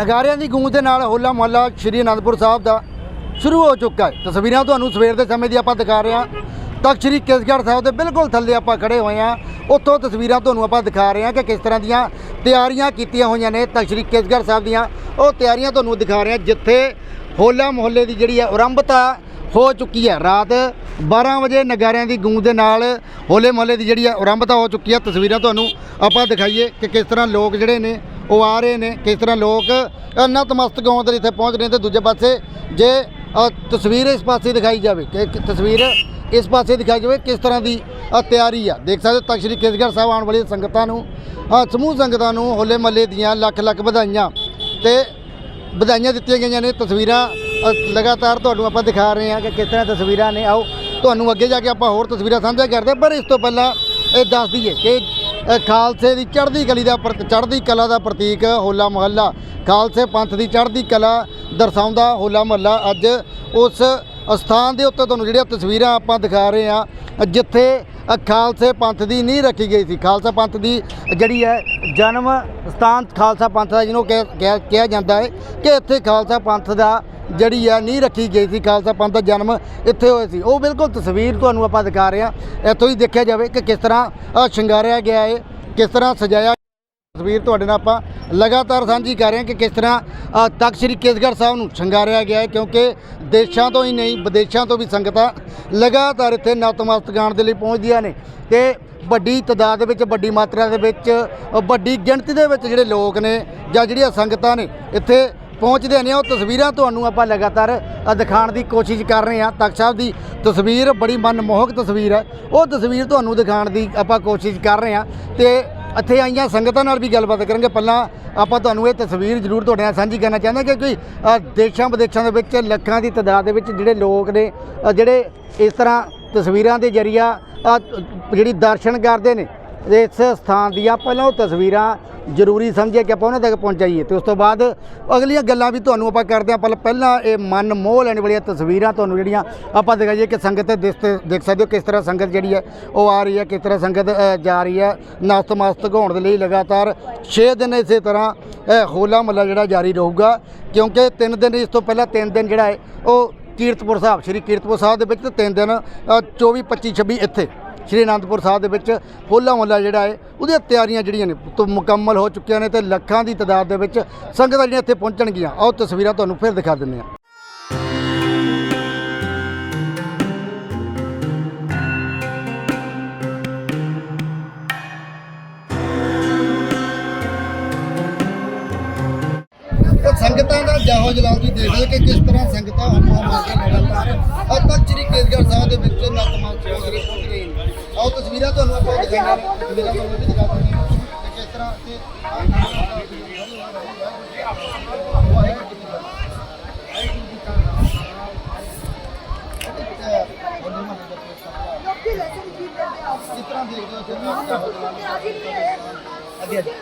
ਨਗਾਰਿਆਂ ਦੀ ਗੂੰਜ ਦੇ ਨਾਲ ਹੋਲਾ ਮੁਹੱਲਾ ਸ਼੍ਰੀ ਅਨੰਦਪੁਰ ਸਾਹਿਬ ਦਾ ਸ਼ੁਰੂ ਹੋ ਚੁੱਕਾ ਹੈ। ਤਸਵੀਰਾਂ ਤੁਹਾਨੂੰ ਸਵੇਰ ਦੇ ਸਮੇਂ ਦੀ ਆਪਾਂ ਦਿਖਾ ਰਹੇ ਹਾਂ। ਤਖਤ ਸ਼੍ਰੀ ਕੇਸਗੜ੍ਹ ਸਾਹਿਬ ਦੇ ਬਿਲਕੁਲ ਥੱਲੇ ਆਪਾਂ ਖੜੇ ਹੋਏ ਹਾਂ। ਉੱਥੋਂ ਤਸਵੀਰਾਂ ਤੁਹਾਨੂੰ ਆਪਾਂ ਦਿਖਾ ਰਹੇ ਹਾਂ ਕਿ ਕਿਸ ਤਰ੍ਹਾਂ ਦੀਆਂ ਤਿਆਰੀਆਂ ਕੀਤੀਆਂ ਹੋਈਆਂ ਨੇ ਤਖਤ ਸ਼੍ਰੀ ਕੇਸਗੜ੍ਹ ਸਾਹਿਬ ਦੀਆਂ। ਉਹ ਤਿਆਰੀਆਂ ਤੁਹਾਨੂੰ ਦਿਖਾ ਰਹੇ ਹਾਂ ਜਿੱਥੇ ਹੋਲਾ ਮੁਹੱਲੇ ਦੀ ਜਿਹੜੀ ਹੈ ਆਰੰਭਤਾ ਹੋ ਚੁੱਕੀ ਹੈ। ਰਾਤ 12 ਵਜੇ ਨਗਾਰਿਆਂ ਦੀ ਗੂੰਜ ਦੇ ਨਾਲ ਹੋਲੇ ਮੁਹੱਲੇ ਦੀ ਜਿਹੜੀ ਹੈ ਆਰੰਭਤਾ ਹੋ ਚੁੱਕੀ ਹੈ। ਤਸਵੀਰਾਂ ਤੁਹਾਨੂੰ ਆਪਾਂ ਦਿਖਾਈਏ ਕਿ ਕਿਸ ਤਰ੍ਹਾਂ ਲੋਕ ਜਿਹੜੇ ਨੇ ਉਹ ਆ ਰਹੇ ਨੇ ਕਿਸ ਤਰ੍ਹਾਂ ਲੋਕ ਨਤਮਸਤਕ ਹੋਣ ਦੇ ਇੱਥੇ ਪਹੁੰਚ ਰਹੇ ਨੇ ਤੇ ਦੂਜੇ ਪਾਸੇ ਜੇ ਤਸਵੀਰ ਇਸ ਪਾਸੇ ਦਿਖਾਈ ਜਾਵੇ ਕਿ ਤਸਵੀਰ ਇਸ ਪਾਸੇ ਦਿਖਾਈ ਜਾਵੇ ਕਿਸ ਤਰ੍ਹਾਂ ਦੀ ਤਿਆਰੀ ਆ ਦੇਖ ਸਕਦੇ ਹੋ ਤਖਤ ਸ਼੍ਰੀ ਕੇਸਗੜ੍ਹ ਸਾਹਿਬ ਆਉਣ ਵਾਲੀ ਸੰਗਤਾਂ ਨੂੰ ਸਮੂਹ ਸੰਗਤਾਂ ਨੂੰ ਹੋਲੇ ਮਹੱਲੇ ਦੀਆਂ ਲੱਖ ਲੱਖ ਵਧਾਈਆਂ ਤੇ ਵਧਾਈਆਂ ਦਿੱਤੀਆਂ ਗਈਆਂ ਨੇ ਤਸਵੀਰਾਂ ਅ, ਲਗਾਤਾਰ ਤੁਹਾਨੂੰ ਆਪਾਂ ਦਿਖਾ ਰਹੇ ਹਾਂ ਕਿ ਕਿਸ ਤਰ੍ਹਾਂ ਤਸਵੀਰਾਂ ਨੇ ਆਓ ਤੁਹਾਨੂੰ ਅੱਗੇ ਜਾ ਕੇ ਆਪਾਂ ਹੋਰ ਤਸਵੀਰਾਂ ਸਾਂਝਾ ਕਰਦੇ ਹਾਂ। ਪਰ ਇਸ ਤੋਂ ਪਹਿਲਾਂ ਇਹ ਦੱਸ ਦਈਏ ਕਿ ਖਾਲਸੇ ਦੀ ਚੜ੍ਹਦੀ ਕਲੀ ਦਾ ਪ੍ਰਤ- ਚੜ੍ਹਦੀ ਕਲਾ ਦਾ ਪ੍ਰਤੀਕ ਹੋਲਾ ਮਹੱਲਾ। ਖਾਲਸੇ ਪੰਥ ਦੀ ਚੜ੍ਹਦੀ ਕਲਾ ਦਰਸਾਉਂਦਾ ਹੋਲਾ ਮਹੱਲਾ। ਅੱਜ ਉਸ ਸਥਾਨ ਦੇ ਉੱਤੇ ਤੁਹਾਨੂੰ ਜਿਹੜੀਆਂ ਤਸਵੀਰਾਂ ਆਪਾਂ ਦਿਖਾ ਰਹੇ ਹਾਂ, ਜਿੱਥੇ ਖਾਲਸੇ ਪੰਥ ਦੀ ਨੀਂਹ ਰੱਖੀ ਗਈ ਸੀ। ਖਾਲਸਾ ਪੰਥ ਦੀ ਜਿਹੜੀ ਹੈ ਜਨਮ ਸਥਾਨ ਖਾਲਸਾ ਪੰਥ ਦਾ, ਜਿਹਨੂੰ ਕਿਹਾ- ਕਿਹਾ ਕਿਹਾ ਜਾਂਦਾ ਹੈ ਕਿ ਇੱਥੇ ਖਾਲਸਾ ਪੰਥ ਦਾ ਜਿਹੜੀ ਆ, ਨੀਂਹ ਰੱਖੀ ਗਈ ਸੀ ਖਾਲਸਾ ਪੰਥ ਦਾ ਜਨਮ ਇੱਥੇ ਹੋਇਆ ਸੀ। ਉਹ ਬਿਲਕੁਲ ਤਸਵੀਰ ਤੁਹਾਨੂੰ ਆਪਾਂ ਦਿਖਾ ਰਹੇ ਹਾਂ। ਇੱਥੋਂ ਹੀ ਦੇਖਿਆ ਜਾਵੇ ਕਿ ਕਿਸ ਤਰ੍ਹਾਂ ਸ਼ਿੰਗਾਰਿਆ ਗਿਆ ਹੈ ਕਿਸ ਤਰ੍ਹਾਂ ਸਜਾਇਆ ਤਸਵੀਰ ਤੁਹਾਡੇ ਨਾਲ ਆਪਾਂ ਲਗਾਤਾਰ ਸਾਂਝੀ ਕਰ ਰਹੇ ਹਾਂ ਕਿ ਕਿਸ ਤਰ੍ਹਾਂ ਤਖ਼ਤ ਸ੍ਰੀ ਕੇਸਗੜ੍ਹ ਸਾਹਿਬ ਨੂੰ ਸ਼ਿੰਗਾਰਿਆ ਗਿਆ ਹੈ, ਕਿਉਂਕਿ ਦੇਸ਼ਾਂ ਤੋਂ ਹੀ ਨਹੀਂ, ਵਿਦੇਸ਼ਾਂ ਤੋਂ ਵੀ ਸੰਗਤਾਂ ਲਗਾਤਾਰ ਇੱਥੇ ਨਤਮਸਤਕ ਆਉਣ ਦੇ ਲਈ ਪਹੁੰਚਦੀਆਂ ਨੇ। ਤੇ ਵੱਡੀ ਤਦਾਦ ਦੇ ਵਿੱਚ, ਵੱਡੀ ਮਾਤਰਾ ਦੇ ਵਿੱਚ, ਵੱਡੀ ਗਿਣਤੀ ਦੇ ਵਿੱਚ ਜਿਹੜੇ ਲੋਕ ਨੇ ਜਾਂ ਜਿਹੜੀਆਂ ਸੰਗਤਾਂ ਨੇ, ਇੱਥੇ ਪਹੁੰਚਦੇ ਨੇ, ਉਹ ਤਸਵੀਰਾਂ ਤੁਹਾਨੂੰ ਆਪਾਂ ਲਗਾਤਾਰ ਦਿਖਾਉਣ ਦੀ ਕੋਸ਼ਿਸ਼ ਕਰ ਰਹੇ ਹਾਂ। ਤਖ਼ਤ ਸਾਹਿਬ ਦੀ ਤਸਵੀਰ ਬੜੀ ਮਨਮੋਹਕ ਤਸਵੀਰ ਹੈ। ਉਹ ਤਸਵੀਰ ਤੁਹਾਨੂੰ ਦਿਖਾਉਣ ਦੀ ਆਪਾਂ ਕੋਸ਼ਿਸ਼ ਕਰ ਰਹੇ ਹਾਂ ਤੇ ਇੱਥੇ ਆਈਆਂ ਸੰਗਤਾਂ ਨਾਲ ਵੀ ਗੱਲਬਾਤ ਕਰਾਂਗੇ। ਪਹਿਲਾਂ ਆਪਾਂ ਤੁਹਾਨੂੰ ਇਹ ਤਸਵੀਰ ਜ਼ਰੂਰ ਤੁਹਾਡੇ ਨਾਲ ਸਾਂਝੀ ਕਰਨਾ ਚਾਹੁੰਦੇ ਕਿਉਂਕਿ ਦੇਸ਼ਾਂ ਵਿਦੇਸ਼ਾਂ ਦੇ ਵਿੱਚ, ਲੱਖਾਂ ਦੀ ਤਦਾਦ ਦੇ ਵਿੱਚ ਜਿਹੜੇ ਲੋਕ ਨੇ ਜਿਹੜੇ ਇਸ ਤਰ੍ਹਾਂ ਤਸਵੀਰਾਂ ਦੇ ਜਰੀਆ ਜਿਹੜੀ ਦਰਸ਼ਨ ਕਰਦੇ ਨੇ, ਇਸ ਸਥਾਨ ਦੀਆਂ ਪਹਿਲਾਂ ਉਹ ਤਸਵੀਰਾਂ ਜ਼ਰੂਰੀ ਸਮਝਿਆ ਕਿ ਆਪਾਂ ਉਹਨਾਂ ਤੱਕ ਪਹੁੰਚਾਈਏ ਤੇ ਉਸ ਤੋਂ ਬਾਅਦ ਅਗਲੀਆਂ ਗੱਲਾਂ ਵੀ ਤੁਹਾਨੂੰ ਆਪਾਂ ਕਰਦੇ ਹਾਂ। ਪਰ ਪਹਿਲਾਂ ਇਹ ਮਨ ਮੋਹ ਲੈਣ ਵਾਲੀਆਂ ਤਸਵੀਰਾਂ ਤੁਹਾਨੂੰ ਜਿਹੜੀਆਂ ਆਪਾਂ ਦਿਖਾਈਏ ਕਿ ਸੰਗਤ ਦੇਖ ਦੇਖ ਸਕਦੇ ਹੋ ਕਿਸ ਤਰ੍ਹਾਂ ਸੰਗਤ ਜਿਹੜੀ ਹੈ ਉਹ ਆ ਰਹੀ ਹੈ ਕਿਸ ਤਰ੍ਹਾਂ ਸੰਗਤ ਜਾ ਰਹੀ ਹੈ। ਨਸਤਮਸਤਕ ਹੋਣ ਦੇ ਲਈ ਲਗਾਤਾਰ 6 ਦਿਨ ਇਸੇ ਤਰ੍ਹਾਂ ਹੋਲਾ ਮਹੱਲਾ ਜਿਹੜਾ ਜਾਰੀ ਰਹੂਗਾ। ਕਿਉਂਕਿ 3 ਦਿਨ ਇਸ ਤੋਂ ਪਹਿਲਾਂ 3 ਦਿਨ ਜਿਹੜਾ ਹੈ ਉਹ ਕੀਰਤਪੁਰ ਸਾਹਿਬ ਸ਼੍ਰੀ ਕੀਰਤਪੁਰ ਸਾਹਿਬ ਦੇ ਵਿੱਚ ਤੇ 3 ਦਿਨ ਅ, 24 25 26 ਇੱਥੇ ਸ਼੍ਰੀ ਅਨੰਦਪੁਰ ਸਾਹਿਬ ਦੇ ਵਿੱਚ ਹੋਲਾ ਮਹੱਲਾ ਜਿਹੜਾ ਹੈ, ਉਹਦੀਆਂ ਤਿਆਰੀਆਂ ਜਿਹੜੀਆਂ ਨੇ, ਤੋਂ ਮੁਕੰਮਲ ਹੋ ਚੁੱਕੀਆਂ ਨੇ ਤੇ ਲੱਖਾਂ ਦੀ ਤਦਾਦ ਦੇ ਵਿੱਚ ਸੰਗਤਾਂ ਜਿਹੜੀਆਂ ਇੱਥੇ ਪਹੁੰਚਣਗੀਆਂ। ਆਓ ਤਸਵੀਰਾਂ ਤੁਹਾਨੂੰ ਫਿਰ ਦਿਖਾ ਦਿੰਦੇ ਹਾਂ। ਸੰਗਤਾਂ ਦਾ ਜਾਹੋ ਜਲਾਲ ਜੀ ਦੇਖਦੇ ਕਿ ਕਿਸ ਤਰ੍ਹਾਂ ਸੰਗਤਾਂ ਹਮਾ ਮਾਰਦੇ ਲਗਾਤਾਰ ਅੱਜ ਤੱਕ ਸ਼੍ਰੀ ਕੇਸਗੜ੍ਹ ਸਾਹਿਬ ਦੇ ਵਿੱਚ ਨਤਮਸਤਕ ਹੋ ਕੇ ਪਹੁੰਚ ਰਹੇ ਆਓ ਤਸਵੀਰਾਂ ਤੁਹਾਨੂੰ ਆਪਾਂ ਦਿਖਾਉਂਦੇ ਹਾਂ। ਤਸਵੀਰਾਂ ਤੁਹਾਨੂੰ ਵੀ ਦਿਖਾ ਦਿੰਦੇ ਹਾਂ ਕਿ ਕਿਸ ਤਰ੍ਹਾਂ ਤੇ ਕਿਸ ਤਰ੍ਹਾਂ ਦੇਖਦੇ ਹੋ ਅੱਗੇ ਅੱਗੇ।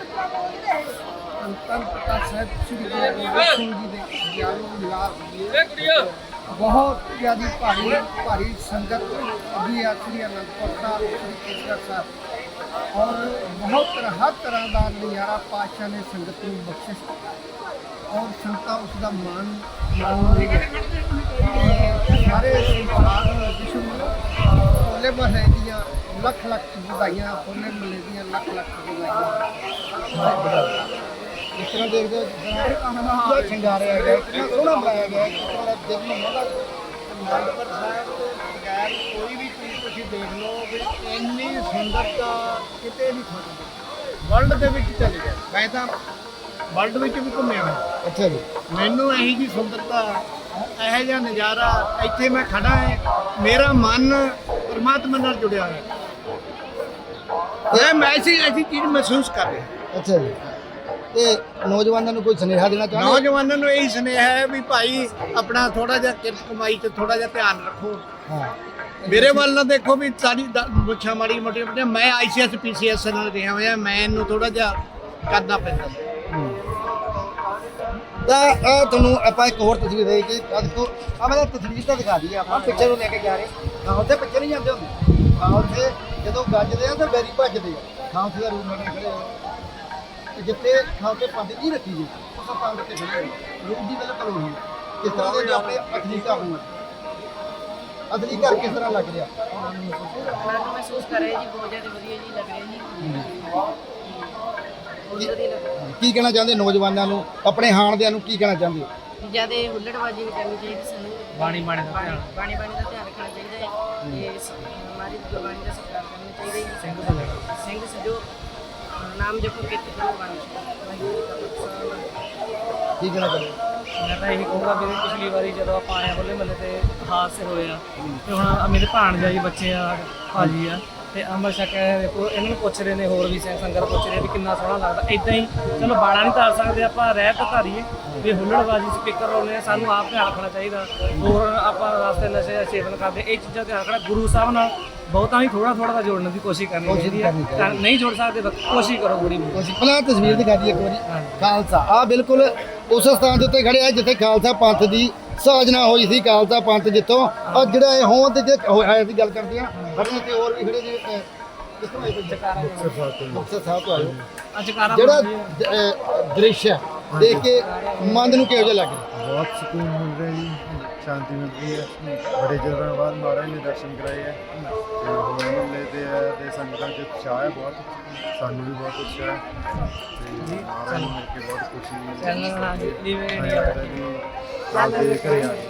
ਧੰਨ ਪ੍ਰਕਾਸ਼ ਸਾਹਿਬ ਸ੍ਰੀ ਗੁਰੂ ਗੋਬਿੰਦ ਸਿੰਘ ਜੀ ਦੇ ਗਿਆਰਵੇਂ ਮਿਲਾਪ ਦੀ ਬਹੁਤ ਜ਼ਿਆਦਾ ਭਾਰੀ ਭਾਰੀ ਸੰਗਤ ਵੀ ਆ ਅਨੰਦਪੁਰ ਸਾਹਿਬ ਸ੍ਰੀ ਕੇਸਗੜ੍ਹ ਸਾਹਿਬ। ਔਰ ਬਹੁਤ ਹਰ ਤਰ੍ਹਾਂ ਦਾ ਨਜ਼ਾਰਾ ਪਾਤਸ਼ਾਹ ਨੇ ਸੰਗਤ ਨੂੰ ਬਖਸ਼ਿਸ਼ ਔਰ ਸੰਗਤਾਂ ਉਸ ਦਾ ਮਾਣ ਮਾਣ ਸਾਰੇ ਸੰਸਾਰ ਵਿਸ਼ਵ ਹੋਲੇ ਮਹੱਲੇ ਦੀਆਂ ਲੱਖ ਲੱਖ ਵਧਾਈਆਂ ਹੋਲੇ ਮਹੱਲੇ ਦੀਆਂ ਲੱਖ ਲੱਖ ਵਧਾਈਆਂ। ਇਸ ਤਰ੍ਹਾਂ ਦੇਖਦੇ ਹੋ ਜਿਸ ਤਰ੍ਹਾਂ ਸ਼ਿੰਗਾਰਿਆ ਗਿਆ ਹੈ, ਕਿੰਨਾ ਸੋਹਣਾ ਬਣਾਇਆ ਗਿਆ ਹੈ, ਤਰ੍ਹਾਂ ਦਿਲ ਨੂੰ ਮੋਹਦਾ ਅਨੰਦਪੁਰ ਸਾਹਿਬ ਤੋਂ ਬਗੈਰ ਕੋਈ ਵੀ ਚੀਜ਼ ਤੁਸੀਂ ਦੇਖ ਲਓ ਵੀ ਇੰਨੀ ਸੁੰਦਰਤਾ ਕਿਤੇ ਨਹੀਂ ਖੋਜਦੀ ਵਰਲਡ ਦੇ ਵਿੱਚ ਚਲੇ ਗਿਆ ਮੈਂ ਤਾਂ ਵਰਲਡ ਵਿੱਚ ਵੀ ਘੁੰਮਿਆ ਮੈਂ ਅੱਛਾ ਜੀ। ਮੈਨੂੰ ਇਹੀ ਜੀ ਸੁੰਦਰਤਾ ਇਹੋ ਜਿਹਾ ਨਜ਼ਾਰਾ ਇੱਥੇ ਮੈਂ ਖੜਾ ਹਾਂ ਮੇਰਾ ਮਨ ਪਰਮਾਤਮਾ ਨਾਲ ਜੁੜਿਆ ਹੋਇਆ। ਹੈ ਮੈਂ ਐਸੀ ਐਸੀ ਚੀਜ਼ ਮਹਿਸੂਸ ਕਰ ਰਿਹਾ। ਅੱਛਾ ਜੀ। ਤੇ ਨੌਜਵਾਨਾਂ ਨੂੰ ਕੋਈ ਸੁਨੇਹਾ ਦੇਣਾ ਚਾਹੁੰਦੇ? ਨੌਜਵਾਨਾਂ ਨੂੰ ਇਹੀ ਸੁਨੇਹਾ ਹੈ ਵੀ ਭਾਈ ਆਪਣਾ ਥੋੜਾ ਜਿਹਾ ਕਿਰਤ ਕਮਾਈ ਤੇ ਥੋੜਾ ਜਿਹਾ ਧਿਆਨ ਰੱਖੋ। ਹਾਂ। ਮੇਰੇ ਵੱਲ ਨਾ ਦੇਖੋ ਵੀ ਸਾਡੀ ਦ- ਮੁੱਛਾਂ ਮਾੜੀ ਮੋਟੀ ਮੈਂ ਆਈਸੀਐਸ ਪੀਸੀਐਸ ਨਾਲ ਰਿਹਾ ਹੋਇਆ ਮੈਂ ਇਹਨੂੰ ਥੋੜਾ ਜਿਹਾ ਕਰਨਾ ਪੈਂਦਾ। ਤਾਂ ਇਹ ਤੁਹਾਨੂੰ ਆਪਾਂ ਇੱਕ ਹੋਰ ਤਸਵੀਰ ਦੇ ਕਿ ਤੋਂ ਆ ਮੈਂ ਤਸਵੀਰ ਤਾਂ ਦਿਖਾ ਦਈਏ ਆਪਾਂ ਪਿੱਛੇ ਨੂੰ ਲੈ ਕੇ ਜਾ ਰਹੇ। ਹਾਂ ਉੱਥੇ ਪਿੱਛੇ ਨਹੀਂ ਜਾਂਦੇ ਹੁੰਦੇ। ਹਾਂ ਉੱਥੇ ਜਦੋਂ ਗੱਜਦੇ ਆ ਤਾਂ ਬੈਰੀ ਭੱਜਦੇ ਆ। ਹਾਂ ਉੱਥੇ ਦਾ ਰੂਮ ਨਾਲ ਖੜੇ ਤੇ ਜਿੱਥੇ ਉੱਥੇ ਪੰਜ ਜੀ ਰੱਖੀ ਜੀ ਸਤਾਂ ਦੇ ਖੜੇ ਹੋ ਰੂਪ ਦੀ ਬਿਲਕੁਲ ਉਹੀ ਕਿਸ ਤਰ੍ਹਾਂ ਦੇ ਆਪਣੇ ਅਸਲੀ ਘਰ ਨੂੰ ਅਸਲੀ ਘਰ ਕਿਸ ਤਰ੍ਹਾਂ ਲੱਗ ਰਿਹਾ? ਅਲੱਗ ਮਹਿਸੂਸ ਕਰ ਰਹੇ ਜੀ ਬਹੁਤ ਜ਼ਿਆਦਾ ਵਧੀਆ ਜੀ ਲੱਗ ਰਿਹਾ ਜੀ। ਬਹੁਤ ਵਧੀਆ ਲੱਗ ਰਿਹਾ। ਕੀ ਕਹਿਣਾ ਚਾਹੁੰਦੇ ਨੌਜਵਾਨਾਂ ਨੂੰ? ਆਪਣੇ ਹਾਣਦਿਆਂ ਨੂੰ ਕੀ ਕਹਿਣਾ ਚਾਹੁੰਦੇ? ਹੋ ਜ਼ਿਆਦਾ ਹੁੱਲੜਬਾਜੀ ਨਹੀਂ ਕਰਨੀ ਚਾਹੀਦੀ ਸਾਨੂੰ। ਬਾਣੀ ਬਾਣੀ ਦਾ ਧਿਆਨ। ਬਾਣੀ ਬਾਣੀ ਦਾ ਧਿਆਨ ਰੱਖਣਾ ਚਾਹੀਦਾ ਹੈ। ਤੇ ਹਮਾਰੀ ਗੁਰਬਾਣੀ ਦਾ ਸਤਿਕਾਰ ਕਰਨਾ ਚਾਹੀਦਾ ਹੈ ਸਿੰਘ ਸਿੰਘ ਸਜੋ ਨਾਮ ਜਪੋ ਕਿਤੇ ਕਾ ਕਹਿਣਾ ਚਾਹੁੰਦੇ ਮੈਂ ਤਾਂ ਇਹੀ ਕਹੂੰਗਾ ਵੀ ਪਿਛਲੀ ਵਾਰੀ ਜਦੋਂ ਆਪਾਂ ਆਏ ਬੋਲੇ ਮੱਲੇ ਤੇ ਹਾਦਸੇ ਹੋਏ ਆ ਤੇ ਹੁਣ ਮੇਰੇ ਭਾਣਜਾ ਜੀ ਬੱਚੇ ਆ ਭਾਜੀ ਆ ਤੇ ਅੰਮ੍ਰਿਤ ਛਕ ਕੇ ਦੇਖੋ ਇਹਨਾਂ ਨੂੰ ਪੁੱਛ ਰਹੇ ਨੇ ਹੋਰ ਵੀ ਸਿੰਘ ਸੰਗਤ ਪੁੱਛ ਰਹੇ ਵੀ ਕਿੰਨਾ ਸੋਹਣਾ ਲੱਗਦਾ। ਇਦਾਂ ਹੀ ਚਲੋ ਬਾਣਾ ਨਹੀਂ ਧਾਰ ਸਕਦੇ ਆਪਾਂ ਰਹਿਤ ਧਾਰੀਏ ਵੀ ਹੁੱਲੜਬਾਜੀ ਸਪੀਕਰ ਲਾਉਂਦੇ ਆ ਸਾਨੂੰ ਆਪ ਧਿਆਨ ਰੱਖਣਾ ਚਾਹੀਦਾ। ਹੋਰ ਆਪਾਂ ਰਸਤੇ ਨਸ਼ੇ ਦਾ ਸੇਵਨ ਕਰਦੇ ਇਹ ਚੀਜ਼ਾਂ ਧਿਆਨ ਰੱਖਣਾ। ਗੁਰੂ ਸਾਹਿਬ ਨਾਲ ਬਹੁਤਾਂ ਹੀ ਥੋੜਾ ਥੋੜਾ ਦਾ ਜੋੜਨ ਦੀ ਕੋਸ਼ਿਸ਼ ਕਰਨੀ ਕੋਸ਼ਿਸ਼ ਚਾਹੀਦੀ ਹੈ। ਤਾਂ ਨਹੀਂ ਜੋੜ ਸਕਦੇ ਤਾਂ ਕੋਸ਼ਿਸ਼ ਕਰੋ ਬੜੀ ਬਹੁਤ। ਤੁਸੀਂ ਪਹਿਲਾਂ ਤਸਵੀਰ ਦਿਖਾ ਦਈਏ ਇੱਕ ਵਾਰੀ। ਖਾਲਸਾ। ਆ ਬਿਲਕੁਲ ਉਸ ਸਥਾਨ ਦੇ ਉੱਤੇ ਖੜੇ ਆ ਜਿੱਥੇ ਖਾਲਸਾ ਪੰਥ ਦੀ ਸਾਜਨਾ ਹੋਈ ਸੀ ਖਾਲਸਾ ਪੰਥ ਜਿੱਥੋਂ ਆ ਜਿਹੜਾ ਇਹ ਹੋਂਦ ਤੇ ਜੇ ਹੋਇਆ ਸੀ ਗੱਲ ਕਰਦੇ ਆ ਖੜੇ ਤੇ ਹੋਰ ਵੀ ਖੜੇ ਜੀ ਅਹ, ਕਿੱਥੋਂ ਆਏ ਤੁਸੀਂ? ਮੁਕਤਸਰ ਸਾਹਿਬ ਤੋਂ। ਆਏ ਹੋ। ਜਿਹੜਾ ਦ੍ਰਿਸ਼ ਹੈ ਦੇਖ ਕੇ ਮਨ ਨੂੰ ਕਿਹੋ ਜਿਹਾ ਲੱਗ ਰਿਹਾ? ਬਹੁਤ ਸਕੂਨ ਮਿਲ ਰਿਹਾ ਜੀ ਸ਼ਾਂਤੀ ਮਿਲ ਰਹੀ ਹੈ। ਬੜੇ ਚਿਰਾਂ ਬਾਅਦ ਮਹਾਰਾਜ ਨੇ ਦਰਸ਼ਨ ਕਰਾਏ ਹੈ। ਤੇ ਹੋਰ ਮਹੱਲੇ ਤੇ ਹੈ ਤੇ ਸੰਗਤਾਂ 'ਚ ਉਤਸ਼ਾਹ ਹੈ ਬਹੁਤ। ਸਾਨੂੰ ਵੀ ਬਹੁਤ ਉਤਸ਼ਾਹ ਹੈ। ਤੇ ਮਹਾਰਾਜ ਨੂੰ ਮਿਲ ਕੇ ਬਹੁਤ ਖੁਸ਼ੀ ਹੈ। ਚੈਨਲ ਨਾਲ ਜੀ ਹਾਂ। ਆਪਦੇ ਘਰੇ ਆ ਗਏ।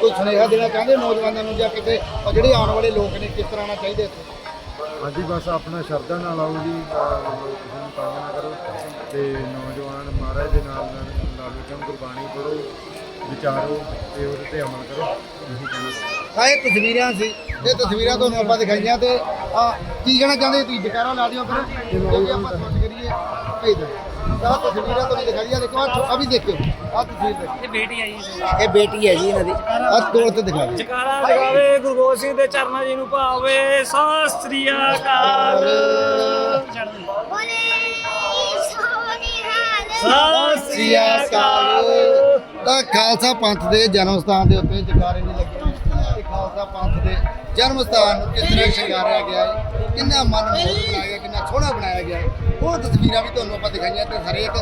ਕੋਈ ਸੁਨੇਹਾ ਦੇਣਾ ਚਾਹੁੰਦੇ ਹੋ ਨੌਜਵਾਨਾਂ ਨੂੰ ਜਾਂ ਕਿਤੇ ਉਹ ਜਿਹੜੇ ਆਉਣ ਵਾਲੇ ਲੋਕ ਨੇ ਕਿਸ ਤਰ੍ਹਾਂ ਆਉਣਾ ਚਾਹੀਦਾ ਇੱਥੇ? ਹਾਂਜੀ ਬਸ ਆਪਣਾ ਸ਼ਰਧਾ ਨਾਲ ਆਓ ਜੀ ਕਰੋ। ਤੇ ਨੌਜਵਾਨ ਮਹਾਰਾਜ ਦੇ ਨਾਲ ਨਾਲ ਲਾਲੋ ਗੁਰਬਾਣੀ ਪੜੋ ਵਿਚਾਰੋ ਤੇ ਉਹਦੇ ਤੇ ਅਮਲ ਕਰੋ। ਇਹੀ ਕਹਿਣਾ ਆ ਇਹ ਤਸਵੀਰਾਂ ਸੀ। ਇਹ ਤਸਵੀਰਾਂ ਤੁਹਾਨੂੰ ਆਪਾਂ ਦਿਖਾਈਆਂ ਤੇ ਆ ਕੀ ਕਹਿਣਾ ਚਾਹੁੰਦੇ ਤੁਸੀਂ? ਜਕਾਰਾ ਲਾ ਦਿਓ ਫਿਰ ਕਿਉਂਕਿ ਆਪਾਂ ਸੋਚ ਕਰੀਏ ਭੇਜ ਦਿਓ। ਆਹ ਤਸਵੀਰਾਂ ਤੁਹਾਨੂੰ ਦਿਖਾਈਆਂ ਦੇਖੋ ਆ ਵੀ ਦੇਖਿਓ ਆ ਤਸਵੀਰ ਦੇਖੋ। ਇਹ ਬੇਟੀ ਆਈ ਜੀ। ਇਹ ਬੇਟੀ ਹੈ ਜੀ ਇਹਨਾਂ ਦੀ। ਆ ਤੋੜ ਤੇ ਦਿਖਾ ਦਿਓ। ਜਕਾਰਾ ਲਗਾਵੇ ਗੁਰੂ ਗੋਬਿੰਦ ਸਿੰਘ ਦੇ ਚਰਨਾਂ ਜੀ ਨੂੰ ਭਾਵੇ ਸਤਿ ਸ੍ਰੀ ਅਕਾਲ। ਚੜ੍ਹਦੀ ਸਤਿ ਸ੍ਰੀ ਅਕਾਲ। ਤਾਂ ਖਾਲਸਾ ਪੰਥ ਦੇ ਜਨਮ ਸਥਾਨ ਦੇ ਉੱਤੇ ਜਕਾਰੇ ਨਹੀਂ ਲੱਗੇ ਤੇ ਖਾਲਸਾ ਪੰਥ ਦੇ ਜਨਮ ਸਥਾਨ ਨੂੰ ਕਿਸ ਤਰ੍ਹਾਂ ਸ਼ਿੰਗਾਰਿਆ ਗਿਆ ਹੈ ਕਿੰਨਾ ਮਨਮੋਹਕ ਬਣਾਇਆ ਗਿਆ ਕਿੰਨਾ ਸੋਹਣਾ ਬਣਾਇਆ ਗਿਆ ਹੈ। ਉਹ ਤਸਵੀਰਾਂ ਵੀ ਤੁਹਾਨੂੰ ਆਪਾਂ ਦਿਖਾਈਆਂ ਤੇ ਹਰੇਕ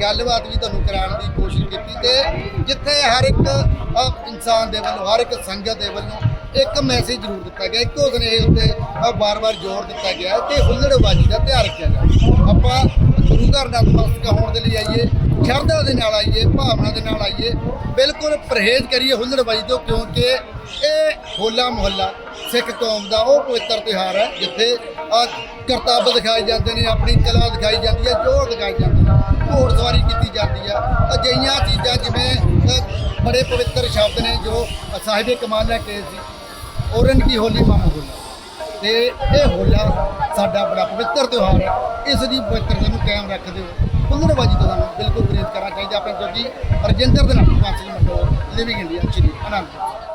ਗੱਲਬਾਤ ਵੀ ਤੁਹਾਨੂੰ ਕਰਾਉਣ ਦੀ ਕੋਸ਼ਿਸ਼ ਕੀਤੀ ਤੇ ਜਿੱਥੇ ਹਰ ਇੱਕ ਇਨਸਾਨ ਦੇ ਵੱਲੋਂ ਹਰ ਇੱਕ ਸੰਗਤ ਦੇ ਵੱਲੋਂ ਇੱਕ ਮੈਸੇਜ ਜ਼ਰੂਰ ਦਿੱਤਾ ਗਿਆ ਇੱਕੋ ਸੁਨੇਹੇ ਉੱਤੇ ਅ, ਬਾਰ-ਬਾਰ ਜ਼ੋਰ ਦਿੱਤਾ ਗਿਆ ਕਿ ਹੁੱਲੜਬਾਜ਼ੀ ਦਾ ਧਿਆਨ ਰੱਖਿਆ ਜਾਵੇ ਆਪਾਂ ਗੁਰੂ ਘਰ ਨਤਮਸਤਕ ਹੋਣ ਦੇ ਲਈ ਆਈਏ ਸ਼ਰਧਾ ਦੇ ਨਾਲ ਆਈਏ ਭਾਵਨਾ ਦੇ ਨਾਲ ਆਈਏ ਬਿਲਕੁਲ ਪਰਹੇਜ਼ ਕਰੀਏ ਹੁੱਲੜਬਾਜ਼ੀ ਤੋਂ ਕਿਉਂਕਿ ਇਹ ਹੋਲਾ ਮੁਹੱਲਾ ਸਿੱਖ ਕੌਮ ਦਾ ਉਹ ਪਵਿੱਤਰ ਤਿਉਹਾਰ ਹੈ, ਜਿੱਥੇ ਆ ਕਰਤੱਵ ਦਿਖਾਏ ਜਾਂਦੇ ਨੇ, ਆਪਣੀ ਕਲਾ ਦਿਖਾਈ ਜਾਂਦੀ ਹੈ ਜੋਰ ਦਿਖਾਈ ਜਾਂਦੇ ਨੇ, ਘੋੜ ਸਵਾਰੀ ਕੀਤੀ ਜਾਂਦੀ ਆ ਅਜਿਹੀਆਂ ਚੀਜ਼ਾਂ ਜਿਵੇਂ ਬੜੇ ਪਵਿੱਤਰ ਸ਼ਬਦ ਨੇ ਜੋ ਸਾਹਿਬੇ ਕਮਾਲ ਲੈ ਕੇ ਸੀ। ਔਰਨ ਕੀ ਹੋਲੀ ਮਾਮਾ ਹੋਲਾ। ਤੇ ਇਹ ਹੋਲਾ ਸਾਡਾ ਬੜਾ ਪਵਿੱਤਰ ਤਿਉਹਾਰ ਹੈ। ਇਸ ਦੀ ਪਵਿੱਤਰਤਾ ਨੂੰ ਕਾਇਮ ਰੱਖਦੇ ਹੋ ਹੁੱਲੜਬਾਜ਼ੀ ਤੋਂ ਸਾਨੂੰ ਬਿਲਕੁਲ ਗੁਰੇਜ਼ ਕਰਨਾ ਚਾਹੀਦਾ ਆਪਣੇ ਜੋਗੀ ਰਜਿੰਦਰ ਦੇ ਨਾਲ ਪੰਜ ਮੰਡੋ ਲਿਵਿੰਗ ਇੰਡੀਆ ਸ਼੍ਰੀ ਅਨੰਦਪੁਰ